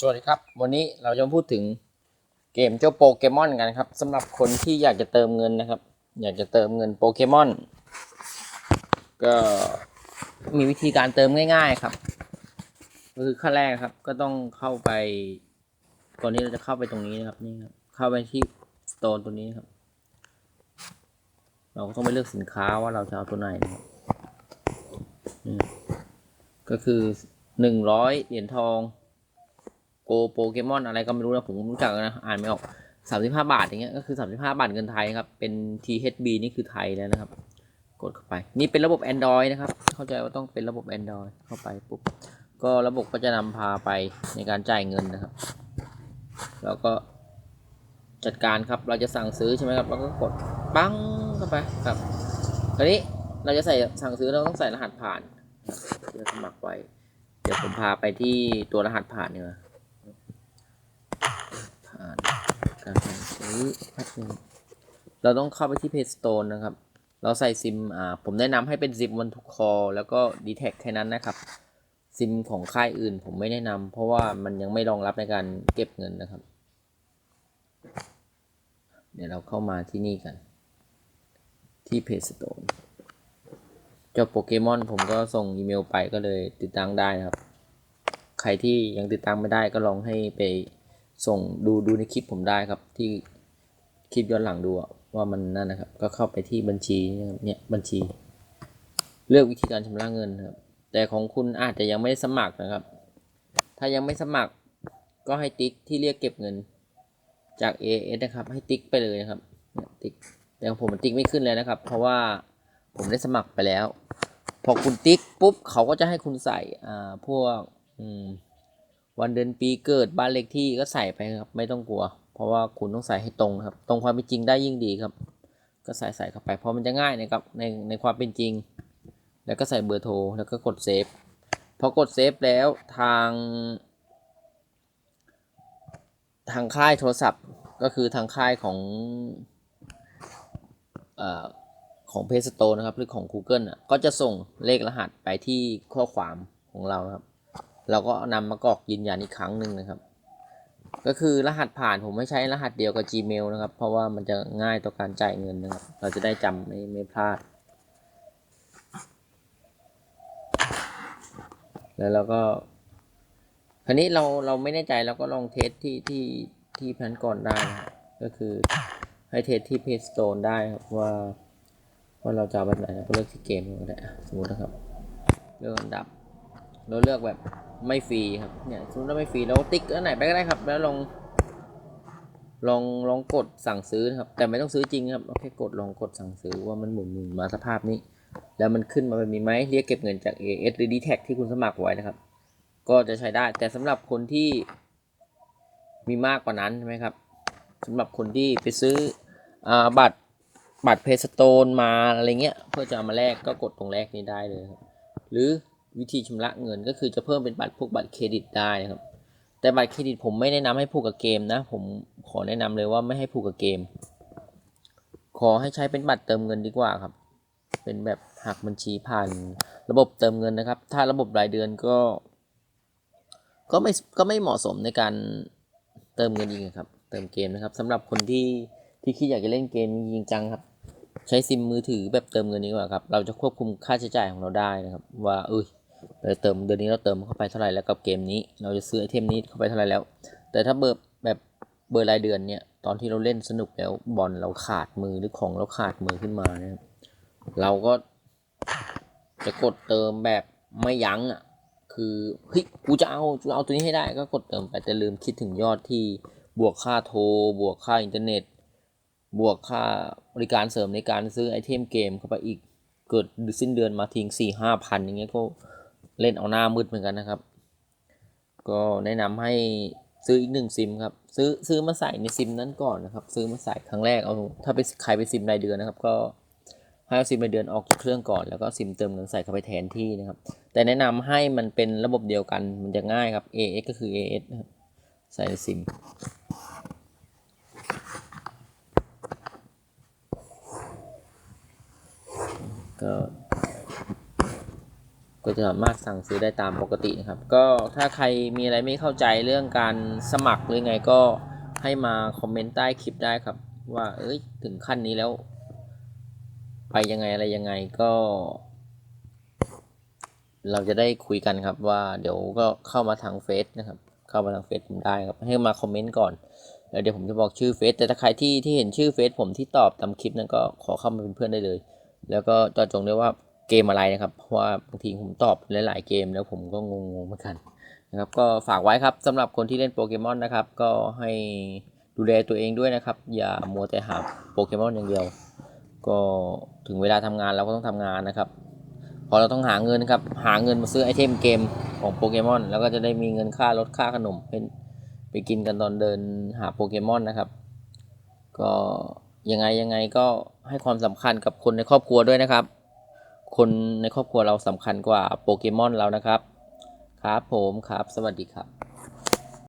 สวัสดีครับ วันนี้เราจะพูดถึงเกมเจ้าโปเกมอนกันครับสำหรับคนที่อยากจะเติมเงินนะครับ อยากจะเติมเงินโปเกมอนก็มีวิธีการเติมง่าย ๆครับก็คือขั้นแรกครับ ก็ต้องเข้าไปก่อนนี้เราจะเข้าไปตรงนี้นะครับนี่ครับเข้าไปที่สโตนตัวนี้ครับ เราก็ต้องไปเลือกสินค้าว่าเราจะเอาตัวไหนนะครับก็คือหนึ่งร้อยเหรียญทอง โกโปเกมอนอะไรก็ไม่รู้นะผมรู้จักนะอ่านไม่ออกสามสิบห้าบาทอย่างเงี้ยก็คือสามสิบห้าบาทเงินไทยครับ เป็น THB นี่คือไทยแล้วนะครับ กดเข้าไป นี่เป็นระบบ Android นะครับ เข้าใจว่าต้องเป็นระบบ Android เข้าไปปุ๊บก็ระบบก็จะนำพาไปในการจ่ายเงินนะครับ แล้วก็จัดการครับเราจะสั่งซื้อใช่ไหมครับแล้วก็กดปั้งเข้าไปครับคราวนี้เราจะใส่สั่งซื้อเราต้องใส่รหัสผ่านครับที่เราสมัครไว้เดี๋ยวผมพาไปที่ตัวรหัสผ่านเนี่ยาน การซื้อแป๊บนึงเราต้องเข้าไปที่ Play Store นะครับ เราใส่ซิม อ่า ผมแนะนำให้เป็นซิมวันทุกคอแล้วก็ d t แทแค่นั้นนะครับ ซิมของค่ายอื่นผมไม่แนะนำเพราะว่ามันยังไม่รองรับในการเก็บเงินนะครับ เดี๋ยวเราเข้ามาที่นี่กัน ที่ Play Store เจ้าโปเกมอนผมก็ส่งอีเมลไปก็เลยติดตั้งได้ครับ ใครที่ยังติดตั้งไม่ได้ก็ลองให้ไป ส่งดูดูในคลิปผมได้ครับที่คลิปย้อนหลังดูว่ามันนั่นนะครับ ก็เข้าไปที่บัญชีเนี่ยบัญชี เลือกวิธีการชำระเงินครับ แต่ของคุณอาจจะยังไม่ได้สมัครนะครับ ถ้ายังไม่สมัครก็ให้ติ๊กที่เรียกเก็บเงินจาก AS นะครับ ให้ติ๊กไปเลยนะครับติ๊กแต่ของผมมันติ๊กไม่ขึ้นเลยนะครับ เพราะว่าผมได้สมัครไปแล้ว พอคุณติ๊กปุ๊บเขาก็จะให้คุณใส่อ่าพวกอืม วันเดือนปีเกิดบ้านเลขที่ก็ใส่ไปครับ ไม่ต้องกลัว เพราะว่าคุณต้องใส่ให้ตรงครับ ตรงความเป็นจริงได้ยิ่งดีครับ ก็ใส่ใส่เข้าไปเพราะมันจะง่ายนะครับในในความเป็นจริง แล้วก็ใส่เบอร์โทรแล้วก็กดเซฟพอกดเซฟแล้วทาง ทางค่ายโทรศัพท์ก็คือทางค่ายของอของ Play Store นะครับ หรือของ Google อะก็จะส่งเลขรหัสไปที่ข้อความของเราครับ เราก็นำมากรอกยืนยันอีกครั้งหนึ่งนะครับ ก็คือรหัสผ่านผมไม่ใช้รหัสเดียวกับ Gmail นะครับ เพราะว่ามันจะง่ายต่อการจ่ายเงินนะครับ เราจะได้จำไม่ไม่พลาด แล้วเราก็คราวนี้เราเราไม่แน่ใจเราก็ลองเทสที่ที่ที่แพนก่อนได้นะก็คือให้เทสที่ Play Store ได้ครับว่าว่าเราจะเอาแบบไหนนะก็เลือกที่เกมก็ได้สมมตินะครับ เลือกอันดับเราเลือกแบบ ไม่ฟรีครับเนี่ยสมมติว่าไม่ฟรีเราติ๊กอันไหนไปก็ได้ครับ แล้วลองลองลองกดสั่งซื้อนะครับ แต่ไม่ต้องซื้อจริงครับเราแค่กดลองกดสั่งซื้อว่ามันหมุนหมุนมาสภาพนี้ แล้วมันขึ้นมาแบบนี้ไหมเรียกเก็บเงินจาก AS หรือ d t แทที่คุณสมัครไว้นะครับ ก็จะใช้ได้แต่สำหรับคนที่มีมากกว่านั้นใช่ไหมครับสำหรับคนที่ไปซื้ออาบัตรบัตรเพสโตนมาอะไรเงี้ยเพื่อจะเอามาแลกก็กดตรงแรกนี้ได้เลยครับ หรือ วิธีชำระเงินก็คือจะเพิ่มเป็นบัตรพวกบัตรเครดิตได้นะครับ แต่บัตรเครดิตผมไม่แนะนำให้ผูกกับเกมนะ ผมขอแนะนำเลยว่าไม่ให้ผูกกับเกม ขอให้ใช้เป็นบัตรเติมเงินดีกว่าครับ เป็นแบบหักบัญชีผ่านระบบเติมเงินนะครับ ถ้าระบบรายเดือนก็ ก็ไม่ก็ไม่เหมาะสมในการเติมเงินจริงครับ เติมเกมนะครับสำหรับคนที่ที่คิดอยากจะเล่นเกมจริงจังครับใช้ซิมมือถือแบบเติมเงินดีกว่าครับ เราจะควบคุมค่าใช้จ่ายของเราได้นะครับ ว่าเอ้ย เราเติมเดือนนี้เราเติมเข้าไปเท่าไหร่แล้วกับเกมนี้ เราจะซื้อไอเทมนี้เข้าไปเท่าไหร่แล้ว แต่ถ้าเบอร์แบบเบอร์รายเดือนเนี่ยตอนที่เราเล่นสนุกแล้วบอลเราขาดมือหรือของเราขาดมือขึ้นมาเนี่ยเราก็จะกดเติมแบบไม่ยั้งอะคือเฮ้ยกูจะเอากูเอาตัวนี้ให้ได้ก็กดเติมไปแต่ลืมคิดถึงยอดที่บวกค่าโทร บวกค่าอินเทอร์เน็ต บวกค่าบริการเสริมในการซื้อไอเทมเกมเข้าไปอีกเกิดสิ้นเดือนมาทิ้งสี่ห้าพันอย่างเงี้ยก็ เล่นเอาหน้ามืดเหมือนกันนะครับ ก็แนะนำให้ซื้ออีกหนึ่งซิมครับ ซื้อซื้อมาใส่ในซิมนั้นก่อนนะครับ ซื้อมาใส่ครั้งแรกเอาถ้าเป็นใครเป็นซิมรายเดือนนะครับ ก็ให้เอาซิมรายเดือนออกจากเครื่องก่อน แล้วก็ซิมเติมเงินใส่เข้าไปแทนที่นะครับ แต่แนะนำให้มันเป็นระบบเดียวกันมันจะง่ายครับ AS ก็คือ AS นะครับใส่ในซิมก็ ก็จะสามารถสั่งซื้อได้ตามปกตินะครับ ก็ถ้าใครมีอะไรไม่เข้าใจเรื่องการสมัครหรือไงก็ให้มาคอมเมนต์ใต้คลิปได้ครับ ว่าเอ้ยถึงขั้นนี้แล้ว ไปยังไงอะไรยังไงก็ เราจะได้คุยกันครับว่าเดี๋ยวก็เข้ามาทางเฟซนะครับ เข้ามาทางเฟซผมได้ครับ ให้มาคอมเมนต์ก่อนแล้วเดี๋ยวผมจะบอกชื่อเฟซแต่ถ้าใครที่ที่เห็นชื่อเฟซผมที่ตอบตามคลิปนั้นก็ขอเข้ามาเป็นเพื่อนได้เลย แล้วก็จอจงด้วยว่า เกมอะไรนะครับ เพราะว่าบางทีผมตอบหลายๆเกมแล้วผมก็งงๆเหมือนกันนะครับ ก็ฝากไว้ครับสำหรับคนที่เล่นโปเกมอนนะครับ ก็ให้ดูแลตัวเองด้วยนะครับ อย่ามัวแต่หาโปเกมอนอย่างเดียว ก็ถึงเวลาทำงานเราก็ต้องทำงานนะครับ พอเราต้องหาเงินครับ หาเงินมาซื้อไอเทมเกมของโปเกมอนแล้วก็จะได้มีเงินค่ารถค่าขนมเป็นไปกินกันตอนเดินหาโปเกมอนนะครับ ก็ยังไงยังไงก็ให้ความสำคัญกับคนในครอบครัวด้วยนะครับ คนในครอบครัวเราสำคัญกว่าโปเกมอนเรานะครับ ครับผมครับ สวัสดีครับ